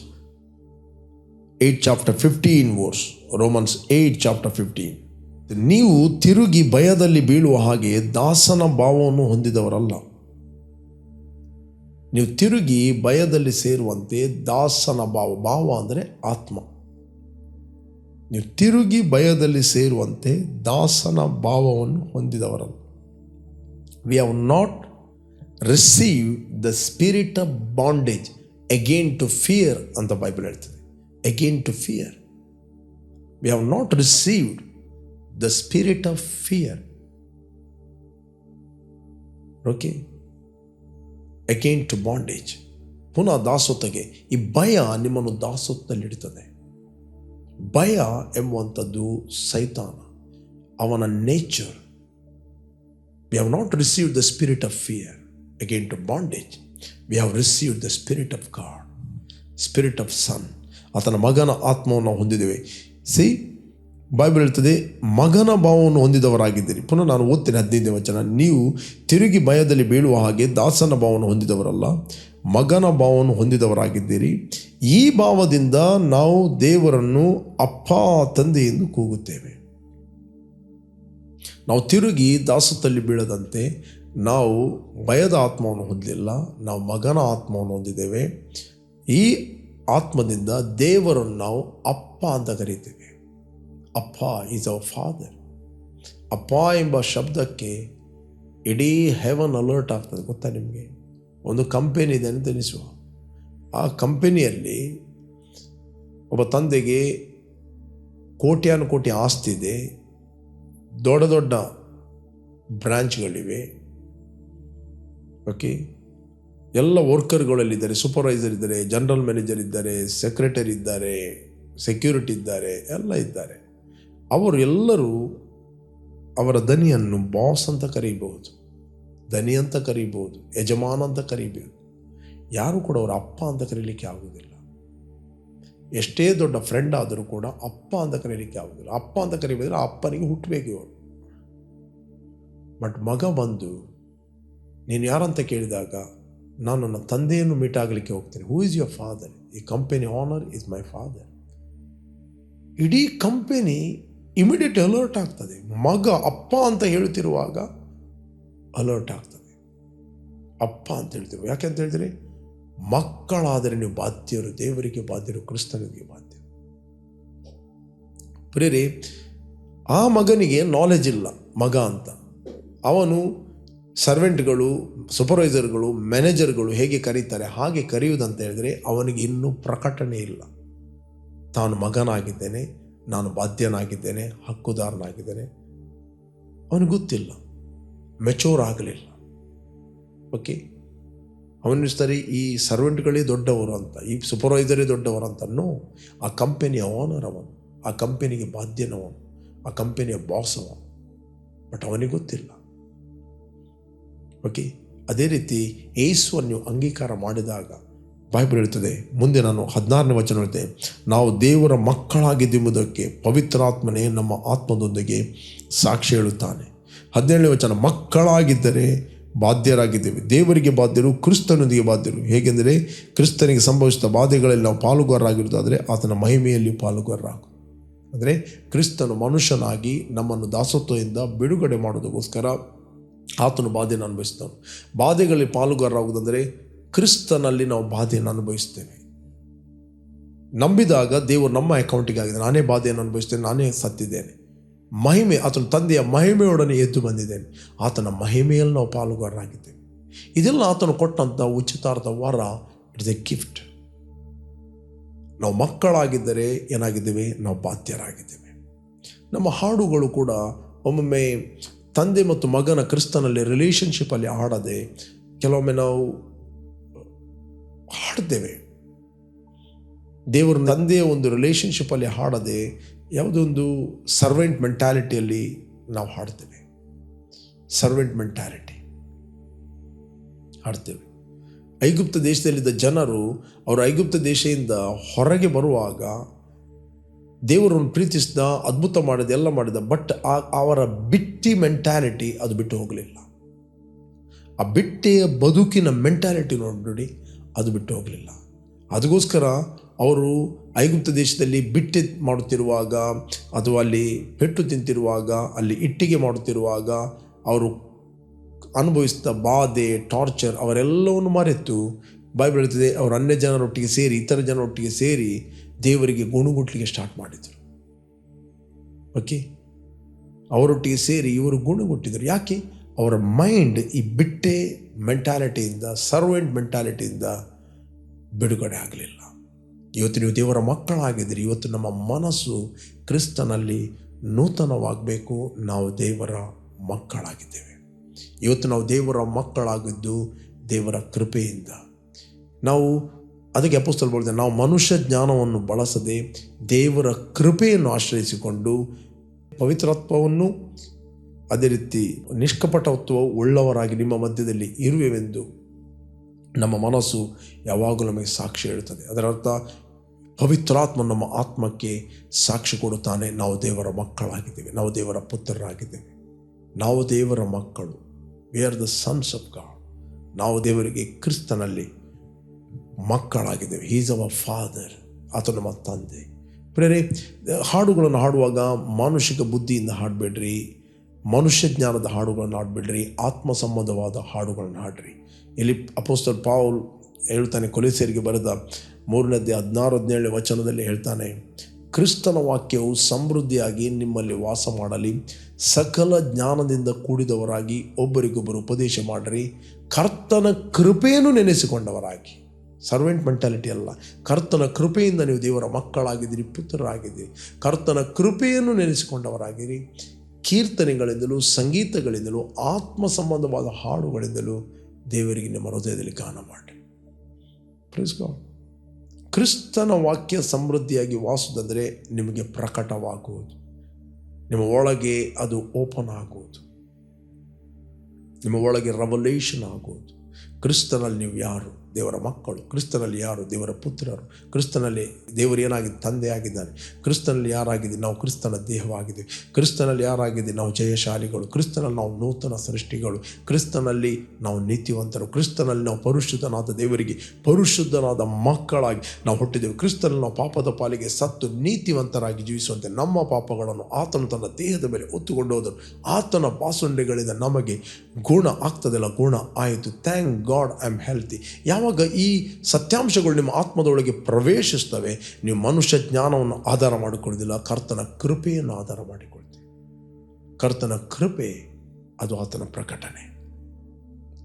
eight chapter fifteen verse Romans eight chapter fifteen ನೀವು ತಿರುಗಿ ಭಯದಲ್ಲಿ ಬೀಳುವ ಹಾಗೆ ದಾಸನ ಭಾವವನ್ನು ಹೊಂದಿದವರಲ್ಲ. ನೀವು ತಿರುಗಿ ಭಯದಲ್ಲಿ ಸೇರುವಂತೆ ದಾಸನ ಭಾವ ಭಾವ ಅಂದರೆ ಆತ್ಮ. ನೀವು ತಿರುಗಿ ಭಯದಲ್ಲಿ ಸೇರುವಂತೆ ದಾಸನ ಭಾವವನ್ನು ಹೊಂದಿದವರಲ್ಲ. We have not receive the spirit of bondage again to fear ಅಂತ ಬೈಬಲ್ ಹೇಳ್ತದೆ. Again to fear we have not received the spirit of fear okay again to bondage ಪುನಃ ದಾಸೋತ್ತಗೆ ಈ ಭಯ ನಿಮ್ಮನ್ನು ದಾಸೋತ್ತಲ್ಲಿಡ್ತದೆ ಭಯ ಎಂಬುವಂಥದ್ದು ಸೈತಾನ. ಅವನ nature we have not receive the spirit of fear again to bondage we have receive the spirit of God spirit of son ಆತನ ಮಗನ ಆತ್ಮವನ್ನು ಹೊಂದಿದ್ದೇವೆ. ಸಿ ಬೈಬಲ್ ಹೇಳ್ತದೆ, ಮಗನ ಭಾವವನ್ನು ಹೊಂದಿದವರಾಗಿದ್ದೀರಿ. ಪುನಃ ನಾನು ಓದ್ತೇನೆ ಹದಿನೈದನೇ ವಚನ. ನೀವು ತಿರುಗಿ ಭಯದಲ್ಲಿ ಬೀಳುವ ಹಾಗೆ ದಾಸನ ಭಾವವನ್ನು ಹೊಂದಿದವರಲ್ಲ, ಮಗನ ಭಾವವನ್ನು ಹೊಂದಿದವರಾಗಿದ್ದೀರಿ. ಈ ಭಾವದಿಂದ ನಾವು ದೇವರನ್ನು ಅಪ್ಪ, ತಂದೆ ಎಂದು ಕೂಗುತ್ತೇವೆ. ನಾವು ತಿರುಗಿ ದಾಸತಲ್ಲಿ ಬೀಳದಂತೆ ನಾವು ಭಯದ ಆತ್ಮವನ್ನು ಹೊಂದಲಿಲ್ಲ ನಾವು ಮಗನ ಆತ್ಮವನ್ನು ಹೊಂದಿದ್ದೇವೆ. ಈ ಆತ್ಮದಿಂದ ದೇವರನ್ನು ನಾವು ಅಪ್ಪ ಅಂತ ಕರೀತೇವೆ. ಅಪ್ಪ ಈಸ್ ಅವರ್ ಫಾದರ್. ಅಪ್ಪ ಎಂಬ ಶಬ್ದಕ್ಕೆ ಇಡೀ ಹೆವನ್ ಅಲರ್ಟ್ ಆಗ್ತದೆ ಗೊತ್ತಾ ನಿಮಗೆ? ಒಂದು ಕಂಪೆನಿ ಇದೆ ಅಂತ ಎನಿಸುವ. ಆ ಕಂಪೆನಿಯಲ್ಲಿ ಒಬ್ಬ ತಂದೆಗೆ ಕೋಟ್ಯಾನು ಕೋಟಿ ಆಸ್ತಿ ಇದೆ. ದೊಡ್ಡ ದೊಡ್ಡ ಬ್ರ್ಯಾಂಚ್ಗಳಿವೆ ಓಕೆ ಎಲ್ಲ ವರ್ಕರ್ಗಳಲ್ಲಿದ್ದಾರೆ ಸೂಪರ್ವೈಸರ್ ಇದ್ದಾರೆ ಜನರಲ್ ಮ್ಯಾನೇಜರ್ ಇದ್ದಾರೆ ಸೆಕ್ರೆಟರಿ ಇದ್ದಾರೆ ಸೆಕ್ಯೂರಿಟಿ ಇದ್ದಾರೆ, ಎಲ್ಲ ಇದ್ದಾರೆ. ಅವರು ಎಲ್ಲರೂ ಅವರ ದನಿಯನ್ನು ಬಾಸ್ ಅಂತ ಕರೀಬಹುದು, ದನಿ ಅಂತ ಕರೀಬಹುದು, ಯಜಮಾನ ಅಂತ ಕರಿಬೇಕು ಯಾರು ಕೂಡ ಅವರ ಅಪ್ಪ ಅಂತ ಕರೀಲಿಕ್ಕೆ ಆಗುವುದಿಲ್ಲ. ಎಷ್ಟೇ ದೊಡ್ಡ ಫ್ರೆಂಡ್ ಆದರೂ ಕೂಡ ಅಪ್ಪ ಅಂತ ಕರೀಲಿಕ್ಕೆ ಆಗುವುದಿಲ್ಲ. ಅಪ್ಪ ಅಂತ ಕರಿಬೇಕಾದ್ರೆ ಅಪ್ಪನಿಗೆ ಹುಟ್ಟಬೇಕು ಇವರು ಬಟ್ ಮಗ ಬಂದು, ನೀನು ಯಾರಂತ ಕೇಳಿದಾಗ, ನಾನು ನನ್ನ ತಂದೆಯನ್ನು ಮೀಟ್ ಆಗಲಿಕ್ಕೆ ಹೋಗ್ತೇನೆ. ಹೂ ಇಸ್ ಯುವರ್ ಫಾದರ್ ಈ company owner is my father ಇಡೀ ಕಂಪನಿ ಇಮಿಡಿಯೇಟ್ ಅಲರ್ಟ್ ಆಗ್ತದೆ. ಮಗ, ಅಪ್ಪ ಅಂತ ಹೇಳ್ತಿರುವಾಗ ಅಲರ್ಟ್ ಆಗ್ತದೆ. ಅಪ್ಪ ಅಂತ ಹೇಳ್ತಿರುವ ಯಾಕೆ ಅಂತ ಹೇಳಿದ್ರೆ, ಮಕ್ಕಳಾದರೆ ನೀವು ಬಾಧ್ಯರು, ದೇವರಿಗೆ ಬಾಧ್ಯರು, ಕ್ರಿಸ್ತನಿಗೆ ಬಾಧ್ಯರು. ಪ್ರೇರಿ ಆ ಮಗನಿಗೆ ನಾಲೆಜ್ ಇಲ್ಲ, ಮಗ ಅಂತ. ಅವನು ಸರ್ವೆಂಟ್ಗಳು ಸೂಪರ್ವೈಸರ್ಗಳು ಮ್ಯಾನೇಜರ್ಗಳು ಹೇಗೆ ಕರೀತಾರೆ, ಹಾಗೆ ಕರೆಯುವುದಂತ ಹೇಳಿದರೆ, ಅವನಿಗೆ ಇನ್ನೂ ಪ್ರಕಟಣೆ ಇಲ್ಲ. ತಾನು ಮಗನಾಗಿದ್ದೇನೆ ನಾನು ಬಾಧ್ಯನಾಗಿದ್ದೇನೆ, ಹಕ್ಕುದಾರನಾಗಿದ್ದೇನೆ. ಅವನಿಗೆ ಗೊತ್ತಿಲ್ಲ. ಮೆಚೂರ್ ಆಗಲಿಲ್ಲ. ಓಕೆ ಅವನು ಸರಿ ಈ ಸರ್ವೆಂಟ್ಗಳೇ ದೊಡ್ಡವರು ಅಂತ, ಈ ಸೂಪರ್ವೈಸರೇ ದೊಡ್ಡವರು ಅಂತ ನೋ ಆ ಕಂಪನಿಯ ಓನರ್ ಅವನು, ಆ ಕಂಪನಿಗೆ ಬಾಧ್ಯನವನು ಆ ಕಂಪನಿಯ ಬಾಸ್ ಅವನು. ಬಟ್ ಅವನಿಗೆ ಗೊತ್ತಿಲ್ಲ. ಓಕೆ ಅದೇ ರೀತಿ ಏಸುವನ್ನು ಅಂಗೀಕಾರ ಮಾಡಿದಾಗ ಬೈಬಲ್ ಹೇಳ್ತದೆ, ಮುಂದೆ ನಾನು ಹದಿನಾರನೇ ವಚನ ಹೇಳ್ತೇನೆ ನಾವು ದೇವರ ಮಕ್ಕಳಾಗಿದ್ದೆಂಬುದಕ್ಕೆ ಪವಿತ್ರಾತ್ಮನೇ ನಮ್ಮ ಆತ್ಮದೊಂದಿಗೆ ಸಾಕ್ಷಿ ಹೇಳುತ್ತಾನೆ. ಹದಿನೇಳನೇ ವಚನ, ಮಕ್ಕಳಾಗಿದ್ದರೆ ಬಾಧ್ಯರಾಗಿದ್ದೇವೆ. ದೇವರಿಗೆ ಬಾಧ್ಯರು, ಕ್ರಿಸ್ತನೊಂದಿಗೆ ಬಾಧ್ಯರು. ಹೇಗೆಂದರೆ, ಕ್ರಿಸ್ತನಿಗೆ ಸಂಭವಿಸಿದ ಬಾಧೆಗಳಲ್ಲಿ ನಾವು ಪಾಲುಗಾರರಾಗಿರುವುದಾದರೆ ಆತನ ಮಹಿಮೆಯಲ್ಲಿ ಪಾಲುಗಾರರಾಗ ಅಂದರೆ, ಕ್ರಿಸ್ತನು ಮನುಷ್ಯನಾಗಿ ನಮ್ಮನ್ನು ದಾಸತ್ವದಿಂದ ಬಿಡುಗಡೆ ಮಾಡೋದಕ್ಕೋಸ್ಕರ ಆತನು ಬಾಧೆಯನ್ನು ಅನುಭವಿಸ್ತಾನೆ ಬಾಧೆಗಳಲ್ಲಿ ಪಾಲುಗಾರರಾಗುವುದಂದರೆ ಕ್ರಿಸ್ತನಲ್ಲಿ ನಾವು ಬಾಧೆಯನ್ನು ಅನುಭವಿಸ್ತೇವೆ. ನಂಬಿದಾಗ ದೇವರು ನಮ್ಮ ಅಕೌಂಟಿಗೆ ಆಗಿದೆ ನಾನೇ ಬಾಧೆಯನ್ನು ಅನುಭವಿಸ್ತೇನೆ, ನಾನೇ ಸತ್ತಿದ್ದೇನೆ. ಮಹಿಮೆ, ಆತನ ತಂದೆಯ ಮಹಿಮೆಯೊಡನೆ ಎದ್ದು ಬಂದಿದ್ದೇನೆ. ಆತನ ಮಹಿಮೆಯಲ್ಲಿ ನಾವು ಪಾಲುಗಾರರಾಗಿದ್ದೇವೆ. ಇದೆಲ್ಲ ಆತನು ಕೊಟ್ಟಂಥ ಉಚಿತಾರ್ಥ ವರ ಇಟ್ಸ್ ಎ ಗಿಫ್ಟ್. ನಾವು ಮಕ್ಕಳಾಗಿದ್ದರೆ ಏನಾಗಿದ್ದೇವೆ? ನಾವು ಬಾಧ್ಯರಾಗಿದ್ದೇವೆ. ನಮ್ಮ ಹಾಡುಗಳು ಕೂಡ ಒಮ್ಮೊಮ್ಮೆ ತಂದೆ ಮತ್ತು ಮಗನ ಕ್ರಿಸ್ತನಲ್ಲಿ ರಿಲೇಷನ್ಶಿಪ್ಪಲ್ಲಿ ಹಾಡದೆ ಕೆಲವೊಮ್ಮೆ ನಾವು ಹಾಡ್ತೇವೆ ದೇವರು ತಂದೆಯ ಒಂದು ರಿಲೇಷನ್ಶಿಪ್ಪಲ್ಲಿ ಹಾಡದೆ ಯಾವುದೊಂದು ಸರ್ವೆಂಟ್ ಮೆಂಟಾಲಿಟಿಯಲ್ಲಿ ನಾವು ಹಾಡ್ತೇವೆ ಸರ್ವೆಂಟ್ ಮೆಂಟಾಲಿಟಿ ಹಾಡ್ತೇವೆ ಐಗುಪ್ತ ದೇಶದಲ್ಲಿದ್ದ ಜನರು ಅವರು ಐಗುಪ್ತ ದೇಶದಿಂದ ಹೊರಗೆ ಬರುವಾಗ ದೇವರನ್ನು ಪ್ರೀತಿಸಿದ, ಅದ್ಭುತ ಮಾಡಿದ, ಎಲ್ಲ ಮಾಡಿದ ಬಟ್ ಅವರ ಬಿಟ್ಟಿ ಮೆಂಟ್ಯಾಲಿಟಿ ಅದು ಬಿಟ್ಟು ಹೋಗಲಿಲ್ಲ. ಆ ಬಿಟ್ಟೆಯ ಬದುಕಿನ ಮೆಂಟ್ಯಾಲಿಟಿ ನೋಡಿ ಅದು ಬಿಟ್ಟು ಹೋಗಲಿಲ್ಲ. ಅದಕ್ಕೋಸ್ಕರ ಅವರು ಐಗುಪ್ತ ದೇಶದಲ್ಲಿ ಬಿಟ್ಟೆ ಮಾಡುತ್ತಿರುವಾಗ ಅಥವಾ ಅಲ್ಲಿ ಪೆಟ್ಟು ತಿಂತಿರುವಾಗ, ಅಲ್ಲಿ ಇಟ್ಟಿಗೆ ಮಾಡುತ್ತಿರುವಾಗ ಅವರು ಅನುಭವಿಸಿದ ಬಾಧೆ ಟಾರ್ಚರ್ ಅವರೆಲ್ಲವನ್ನು ಮರೆತು ಬೈಬಲ್ ಹೇಳ್ತದೆ ಅವರು ಅನ್ಯ ಜನರೊಟ್ಟಿಗೆ ಸೇರಿ, ಇತರ ಜನರೊಟ್ಟಿಗೆ ಸೇರಿ ದೇವರಿಗೆ ಗುಣಗುಟ್ಲಿಕ್ಕೆ ಸ್ಟಾರ್ಟ್ ಮಾಡಿದರು. ಓಕೆ ಅವರೊಟ್ಟಿಗೆ ಸೇರಿ ಇವರು ಗುಣಗುಟ್ಟಿದರು. ಯಾಕೆ? ಅವರ ಮೈಂಡ್ ಈ ಬಿಟ್ಟೆ ಮೆಂಟಾಲಿಟಿಯಿಂದ ಸರ್ವೆಂಟ್ ಮೆಂಟಾಲಿಟಿಯಿಂದ ಬಿಡುಗಡೆ ಆಗಲಿಲ್ಲ. ಇವತ್ತು ನೀವು ದೇವರ ಮಕ್ಕಳಾಗಿದ್ದೀರಿ. ಇವತ್ತು ನಮ್ಮ ಮನಸ್ಸು ಕ್ರಿಸ್ತನಲ್ಲಿ ನೂತನವಾಗಬೇಕು. ನಾವು ದೇವರ ಮಕ್ಕಳಾಗಿದ್ದೇವೆ. ಇವತ್ತು ನಾವು ದೇವರ ಮಕ್ಕಳಾಗಿದ್ದು ದೇವರ ಕೃಪೆಯಿಂದ. ನಾವು ಅದಕ್ಕೆ ಅಪುಸ್ತಲ್ ಬಳಿದೆ ನಾವು ಮನುಷ್ಯ ಜ್ಞಾನವನ್ನು ಬಳಸದೆ ದೇವರ ಕೃಪೆಯನ್ನು ಆಶ್ರಯಿಸಿಕೊಂಡು ಪವಿತ್ರತ್ವವನ್ನು ಅದೇ ರೀತಿ ನಿಷ್ಕಪಟತ್ವ ಉಳ್ಳವರಾಗಿ ನಿಮ್ಮ ಮಧ್ಯದಲ್ಲಿ ಇರುವೆವೆಂದು ನಮ್ಮ ಮನಸ್ಸು ಯಾವಾಗಲೂ ನಮಗೆ ಸಾಕ್ಷಿ ಹೇಳುತ್ತದೆ. ಅದರರ್ಥ ಪವಿತ್ರಾತ್ಮ ನಮ್ಮ ಆತ್ಮಕ್ಕೆ ಸಾಕ್ಷಿ ಕೊಡುತ್ತಾನೆ. ನಾವು ದೇವರ ಮಕ್ಕಳಾಗಿದ್ದೇವೆ. ನಾವು ದೇವರ ಪುತ್ರರಾಗಿದ್ದೇವೆ. ನಾವು ದೇವರ ಮಕ್ಕಳು. We are the sons of God ನಾವು ದೇವರಿಗೆ ಕ್ರಿಸ್ತನಲ್ಲಿ ಮಕ್ಕಳಾಗಿದ್ದೇವೆ. ಈಸ್ ಅವರ್ ಫಾದರ್ ಆತ ನಮ್ಮ ತಂದೆ. ಪ್ರೇರೆ, ಹಾಡುಗಳನ್ನು ಹಾಡುವಾಗ ಮಾನುಷಿಕ ಬುದ್ಧಿಯಿಂದ ಹಾಡಬೇಡ್ರಿ. ಮನುಷ್ಯ ಜ್ಞಾನದ ಹಾಡುಗಳನ್ನು ಹಾಡಬೇಡ್ರಿ ಆತ್ಮ ಸಂಬಂಧವಾದ ಹಾಡುಗಳನ್ನು ಹಾಡ್ರಿ. ಇಲ್ಲಿ ಅಪೋಸ್ತರ್ ಪಾವುಲ್ ಹೇಳ್ತಾನೆ, ಕೊಲೆಸೇರಿಗೆ ಬರೆದ ಮೂರನೇದೇ ಹದಿನಾರು ಹದಿನೇಳನೇ ವಚನದಲ್ಲಿ ಹೇಳ್ತಾನೆ, ಕ್ರಿಸ್ತನ ವಾಕ್ಯವು ಸಮೃದ್ಧಿಯಾಗಿ ನಿಮ್ಮಲ್ಲಿ ವಾಸ ಮಾಡಲಿ, ಸಕಲ ಜ್ಞಾನದಿಂದ ಕೂಡಿದವರಾಗಿ ಒಬ್ಬರಿಗೊಬ್ಬರು ಉಪದೇಶ ಮಾಡಿರಿ, ಕರ್ತನ ಕೃಪೆಯನ್ನು ನೆನೆಸಿಕೊಂಡವರಾಗಿ. ಸರ್ವೆಂಟ್ ಮೆಂಟಾಲಿಟಿ ಅಲ್ಲ, ಕರ್ತನ ಕೃಪೆಯಿಂದ ನೀವು ದೇವರ ಮಕ್ಕಳಾಗಿದ್ದೀರಿ, ಪುತ್ರರಾಗಿದ್ದೀರಿ, ಕರ್ತನ ಕೃಪೆಯನ್ನು ನೆನೆಸಿಕೊಂಡವರಾಗಿರಿ. ಕೀರ್ತನೆಗಳಿಂದಲೂ, ಸಂಗೀತಗಳಿಂದಲೂ, ಆತ್ಮ ಸಂಬಂಧವಾದ ಹಾಡುಗಳಿಂದಲೂ ದೇವರಿಗೆ ನಿಮ್ಮ ಹೃದಯದಲ್ಲಿ ಗಾನ ಮಾಡಿ God. ಕ್ರಿಸ್ತನ ವಾಕ್ಯ ಸಮೃದ್ಧಿಯಾಗಿ ವಾಸುದಂದರೆ ನಿಮಗೆ ಪ್ರಕಟವಾಗುವುದು. ನಿಮ್ಮ ಒಳಗೆ ಅದು ಓಪನ್ ಆಗುವುದು. ನಿಮ್ಮ ಒಳಗೆ ರೆವಲ್ಯೂಷನ್ ಆಗುವುದು. ಕ್ರಿಸ್ತನಲ್ಲಿ ನೀವು ಯಾರು? ದೇವರ ಮಕ್ಕಳು, ಕ್ರಿಸ್ತನಲ್ಲಿ ಯಾರು? ದೇವರ ಪುತ್ರರು. ಕ್ರಿಸ್ತನಲ್ಲಿ ದೇವರು ಏನಾಗಿದೆ ತಂದೆ ಆಗಿದ್ದಾನೆ. ಕ್ರಿಸ್ತನಲ್ಲಿ ಯಾರಾಗಿದೆ? ನಾವು ಕ್ರಿಸ್ತನ ದೇಹವಾಗಿದೆ ಕ್ರಿಸ್ತನಲ್ಲಿ ಯಾರಾಗಿದೆ? ನಾವು ಜಯಶಾಲಿಗಳು. ಕ್ರಿಸ್ತನಲ್ಲಿ ನಾವು ನೂತನ ಸೃಷ್ಟಿಗಳು. ಕ್ರಿಸ್ತನಲ್ಲಿ ನಾವು ನೀತಿವಂತರು. ಕ್ರಿಸ್ತನಲ್ಲಿ ನಾವು ಪರಿಶುದ್ಧನಾದ ದೇವರಿಗೆ ಪರಿಶುದ್ಧನಾದ ಮಕ್ಕಳಾಗಿ ನಾವು ಹುಟ್ಟಿದ್ದೇವೆ. ಕ್ರಿಸ್ತನಲ್ಲಿ ನಾವು ಪಾಪದ ಪಾಲಿಗೆ ಸತ್ತು ನೀತಿವಂತರಾಗಿ ಜೀವಿಸುವಂತೆ ನಮ್ಮ ಪಾಪಗಳನ್ನು ಆತನು ತನ್ನ ದೇಹದ ಮೇಲೆ ಒತ್ತುಕೊಂಡು ಹೋದರು ಆತನ ಪಾಸುಂಡೆಗಳಿಂದ ನಮಗೆ ಗುಣ ಆಗ್ತದಲ್ಲ ಗುಣ ಆಯಿತು. Thank God I am healthy ಯಾವಾಗ ಈ ಸತ್ಯಾಂಶಗಳು ನಿಮ್ಮ ಆತ್ಮದೊಳಗೆ ಪ್ರವೇಶಿಸ್ತವೆ, ನೀವು ಮನುಷ್ಯ ಜ್ಞಾನವನ್ನು ಆಧಾರ ಮಾಡಿಕೊಳ್ಳೋದಿಲ್ಲ ಕರ್ತನ ಕೃಪೆಯನ್ನು ಆಧಾರ ಮಾಡಿಕೊಳ್ತೀವಿ ಕರ್ತನ ಕೃಪೆ, ಅದು ಆತನ ಪ್ರಕಟಣೆ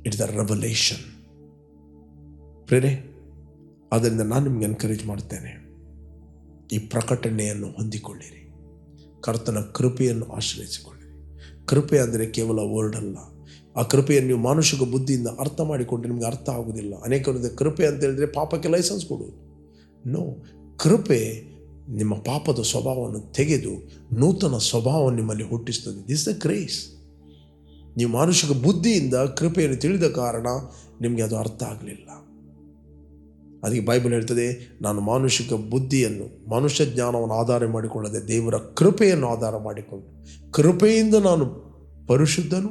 ಇಟ್ ದ ರೆವಲೇಷನ್ ಪ್ರೇರೆ ಆದ್ದರಿಂದ ನಾನು ನಿಮ್ಗೆ ಎನ್ಕರೇಜ್ ಮಾಡ್ತೇನೆ ಈ ಪ್ರಕಟಣೆಯನ್ನು ಹೊಂದಿಕೊಳ್ಳಿರಿ. ಕರ್ತನ ಕೃಪೆಯನ್ನು ಆಶ್ರಯಿಸಿಕೊಳ್ಳಿರಿ. ಕೃಪೆ ಅಂದರೆ ಕೇವಲ ವರ್ಡ್ ಅಲ್ಲ. ಆ ಕೃಪೆಯನ್ನು ನೀವು ಮಾನುಷಿಕ ಬುದ್ಧಿಯಿಂದ ಅರ್ಥ ಮಾಡಿಕೊಂಡು ನಿಮಗೆ ಅರ್ಥ ಆಗುವುದಿಲ್ಲ. ಅನೇಕರು ಕೃಪೆ ಅಂತ ಹೇಳಿದ್ರೆ ಪಾಪಕ್ಕೆ ಲೈಸೆನ್ಸ್ ಕೊಡುವುದು. ನೋ ಕೃಪೆ ನಿಮ್ಮ ಪಾಪದ ಸ್ವಭಾವವನ್ನು ತೆಗೆದು ನೂತನ ಸ್ವಭಾವವನ್ನು ನಿಮ್ಮಲ್ಲಿ ಹುಟ್ಟಿಸ್ತದೆ. ದಿಸ್ ದ ಕ್ರೇಸ್ ನೀವು ಮಾನುಷಿಕ ಬುದ್ಧಿಯಿಂದ ಕೃಪೆಯನ್ನು ತಿಳಿದ ಕಾರಣ ನಿಮಗೆ ಅದು ಅರ್ಥ ಆಗಲಿಲ್ಲ. ಅದಕ್ಕೆ ಬೈಬಲ್ ಹೇಳ್ತದೆ, ನಾನು ಮಾನುಷಿಕ ಬುದ್ಧಿಯನ್ನು, ಮನುಷ್ಯ ಜ್ಞಾನವನ್ನು ಆಧಾರ ಮಾಡಿಕೊಳ್ಳದೆ ದೇವರ ಕೃಪೆಯನ್ನು ಆಧಾರ ಮಾಡಿಕೊಂಡು ಕೃಪೆಯಿಂದ ನಾನು ಪರಿಶುದ್ಧನು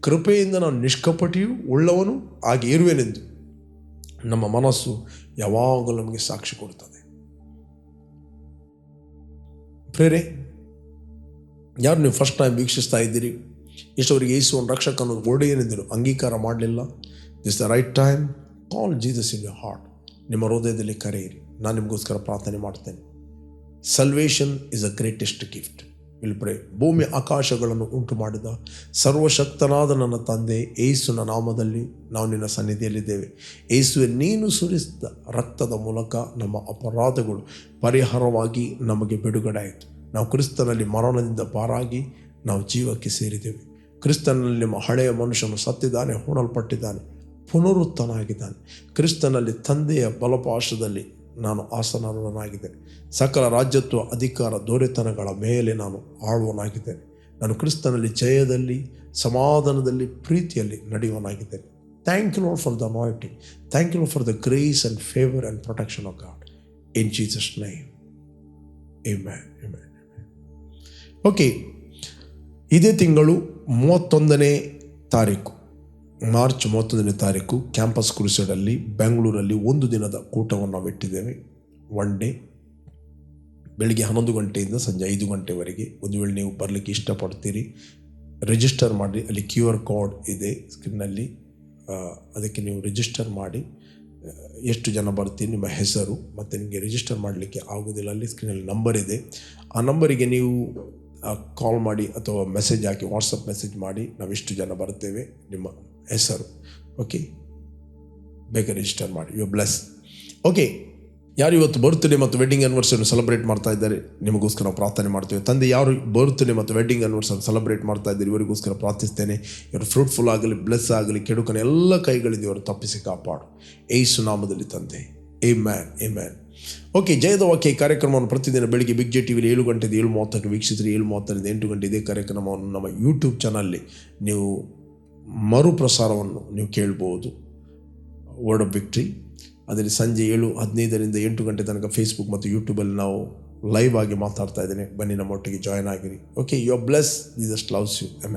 ಕೃಪೆಯಿಂದ ನಾನು ನಿಷ್ಕಪಟಿಯು ಉಳ್ಳವನು ಹಾಗೆ ಇರುವೆನೆಂದು ನಮ್ಮ ಮನಸ್ಸು ಯಾವಾಗಲೂ ನಮಗೆ ಸಾಕ್ಷಿ ಕೊಡ್ತದೆ ಪ್ರೇರೆ, ಯಾರು ನೀವು ಫಸ್ಟ್ ಟೈಮ್ ವೀಕ್ಷಿಸ್ತಾ ಇದ್ದೀರಿ? ಇಷ್ಟವರಿಗೆ ಅನ್ನೋದು ಒಳ್ಳೆ ಒಡೆಯನೆಂದರು ಅಂಗೀಕಾರ ಮಾಡಲಿಲ್ಲ. This the right time call Jesus in your heart ನಿಮ್ಮ ಹೃದಯದಲ್ಲಿ ಕರೆಯಿರಿ. ನಾನು ನಿಮಗೋಸ್ಕರ ಪ್ರಾರ್ಥನೆ ಮಾಡ್ತೇನೆ. Salvation is a greatest gift pray ಭೂಮಿ ಆಕಾಶಗಳನ್ನು ಉಂಟು ಮಾಡಿದ ಸರ್ವಶಕ್ತನಾದ ನನ್ನ ತಂದೆ ಏಸುನ ನಾಮದಲ್ಲಿ ನಾವು ನಿನ್ನ ಸನ್ನಿಧಿಯಲ್ಲಿದ್ದೇವೆ. ಏಸುವೆ ನೀನು ಸುರಿಸಿದ ರಕ್ತದ ಮೂಲಕ ನಮ್ಮ ಅಪರಾಧಗಳು ಪರಿಹಾರವಾಗಿ ನಮಗೆ ಬಿಡುಗಡೆ ಆಯಿತು ನಾವು ಕ್ರಿಸ್ತನಲ್ಲಿ ಮರಣದಿಂದ ಪಾರಾಗಿ ನಾವು ಜೀವಕ್ಕೆ ಸೇರಿದ್ದೇವೆ. ಕ್ರಿಸ್ತನಲ್ಲಿ ನಿಮ್ಮ ಹಳೆಯ ಮನುಷ್ಯನು ಸತ್ತಿದ್ದಾನೆ, ಹೂಣಲ್ಪಟ್ಟಿದ್ದಾನೆ ಪುನರುತ್ತನಾಗಿದ್ದಾನೆ ಕ್ರಿಸ್ತನಲ್ಲಿ ತಂದೆಯ ಬಲಪಾಶದಲ್ಲಿ ನಾನು ಆಸನಾರ್ಹನಾಗಿದೆ ಸಕಲ ರಾಜ್ಯತ್ವ ಅಧಿಕಾರ ದೊರೆತನಗಳ ಮೇಲೆ ನಾನು ಆಳುವನಾಗಿದೆ ನಾನು ಕ್ರಿಸ್ತನಲ್ಲಿ ಜಯದಲ್ಲಿ, ಸಮಾಧಾನದಲ್ಲಿ, ಪ್ರೀತಿಯಲ್ಲಿ ನಡೆಯುವನಾಗಿದ್ದೇನೆ thank you Lord for the anointing thank you for the grace and favour and protection of God in Jesus name Amen. Amen. Okay ಇದೇ ತಿಂಗಳು ಮೂವತ್ತೊಂದನೇ ತಾರೀಕು. ಮಾರ್ಚ್ ಮೂವತ್ತೊಂದನೇ ತಾರೀಕು ಕ್ಯಾಂಪಸ್ ಕ್ರೂಸೈಡಲ್ಲಿ ಬೆಂಗಳೂರಲ್ಲಿ ಒಂದು ದಿನದ ಕೂಟವನ್ನು ನಾವು ಇಟ್ಟಿದ್ದೇವೆ. ಒನ್ ಡೇ ಬೆಳಿಗ್ಗೆ ಹನ್ನೊಂದು ಗಂಟೆಯಿಂದ ಸಂಜೆ ಐದು ಗಂಟೆವರೆಗೆ. ಒಂದು ವೇಳೆ ನೀವು ಬರಲಿಕ್ಕೆ ಇಷ್ಟಪಡ್ತೀರಿ ರಿಜಿಸ್ಟರ್ ಮಾಡಿ, ಅಲ್ಲಿ ಕ್ಯೂ ಆರ್ ಕೋಡ್ ಇದೆ ಸ್ಕ್ರೀನಲ್ಲಿ ಅದಕ್ಕೆ ನೀವು ರಿಜಿಸ್ಟರ್ ಮಾಡಿ ಎಷ್ಟು ಜನ ಬರ್ತೀರಿ, ನಿಮ್ಮ ಹೆಸರು, ಮತ್ತು ನಿಮಗೆ ರಿಜಿಸ್ಟರ್ ಮಾಡಲಿಕ್ಕೆ ಆಗೋದಿಲ್ಲ, ಅಲ್ಲಿ ಸ್ಕ್ರೀನಲ್ಲಿ ನಂಬರ್ ಇದೆ. ಆ ನಂಬರಿಗೆ ನೀವು ಕಾಲ್ ಮಾಡಿ ಅಥವಾ ಮೆಸೇಜ್ ಹಾಕಿ ವಾಟ್ಸಪ್ ಮೆಸೇಜ್ ಮಾಡಿ, ನಾವು ಇಷ್ಟು ಜನ ಬರ್ತೇವೆ. ನಿಮ್ಮ ಹೆಸರು. ಓಕೆ ಬೇಗ ರಿಜಿಸ್ಟರ್ ಮಾಡಿ. ಯು ಬ್ಲೆಸ್ ಓಕೆ ಯಾರು ಇವತ್ತು ಬರ್ತ್ಡೇ ಮತ್ತು ವೆಡ್ಡಿಂಗ್ ಆನಿವರ್ಸರಿ ಸೆಲೆಬ್ರೇಟ್ ಮಾಡ್ತಾ ಇದ್ದಾರೆ? ನಿಮಗೋಸ್ಕರ ನಾವು ಪ್ರಾರ್ಥನೆ ಮಾಡ್ತೇವೆ. ತಂದೆ, ಯಾರು ಬರ್ತ್ಡೇ ಮತ್ತು ವೆಡ್ಡಿಂಗ್ ಆನಿವರ್ಸರಿ ಸೆಲೆಬ್ರೇಟ್ ಮಾಡ್ತಾ ಇದ್ದಾರೆ? ಇವರಿಗೋಸ್ಕರ ಪ್ರಾರ್ಥಿಸ್ತೇನೆ. ಇವರು ಫ್ರೂಟ್ಫುಲ್ ಆಗಲಿ ಬ್ಲೆಸ್ ಆಗಲಿ, ಕೆಡುಕನ ಎಲ್ಲ ಕೈಗಳಿಂದ ಇವರು ತಪ್ಪಿಸಿ ಕಾಪಾಡು. ಏಸು ನಾಮದಲ್ಲಿ ತಂದೆ. Amen amen okay ಜಯದ ವಾಕ್ಯ ಕಾರ್ಯಕ್ರಮವನ್ನು ಪ್ರತಿದಿನ ಬೆಳಿಗ್ಗೆ ಬಿಗ್ ಜೆ ಟಿವಿಲಿ ಏಳು ಗಂಟೆಯಿಂದ ಏಳು ಮೂವತ್ತಕ್ಕೆ ವೀಕ್ಷಿಸಿರಿ ಏಳು ಮೂವತ್ತರಿಂದ ಎಂಟು ಗಂಟೆ ಇದೇ ಕಾರ್ಯಕ್ರಮವನ್ನು ನಮ್ಮ ಯೂಟ್ಯೂಬ್ ಚಾನಲ್ಲಿ ನೀವು ಮರುಪ್ರಸಾರವನ್ನು ನೀವು ಕೇಳ್ಬೋದು. ವರ್ಡ್ ಆಫ್ ವಿಕ್ಟ್ರಿ ಅದರಲ್ಲಿ ಸಂಜೆ ಏಳು, ಹದಿನೈದರಿಂದ ಎಂಟು ಗಂಟೆ ತನಕ ಫೇಸ್ಬುಕ್ ಮತ್ತು ಯೂಟ್ಯೂಬಲ್ಲಿ ನಾವು ಲೈವ್ ಆಗಿ ಮಾತಾಡ್ತಾ ಇದ್ದೇನೆ. ಬನ್ನಿ, ನಮ್ಮೊಟ್ಟಿಗೆ ಜಾಯ್ನ್ ಆಗಿರಿ. Okay you bless bless Jesus loves you M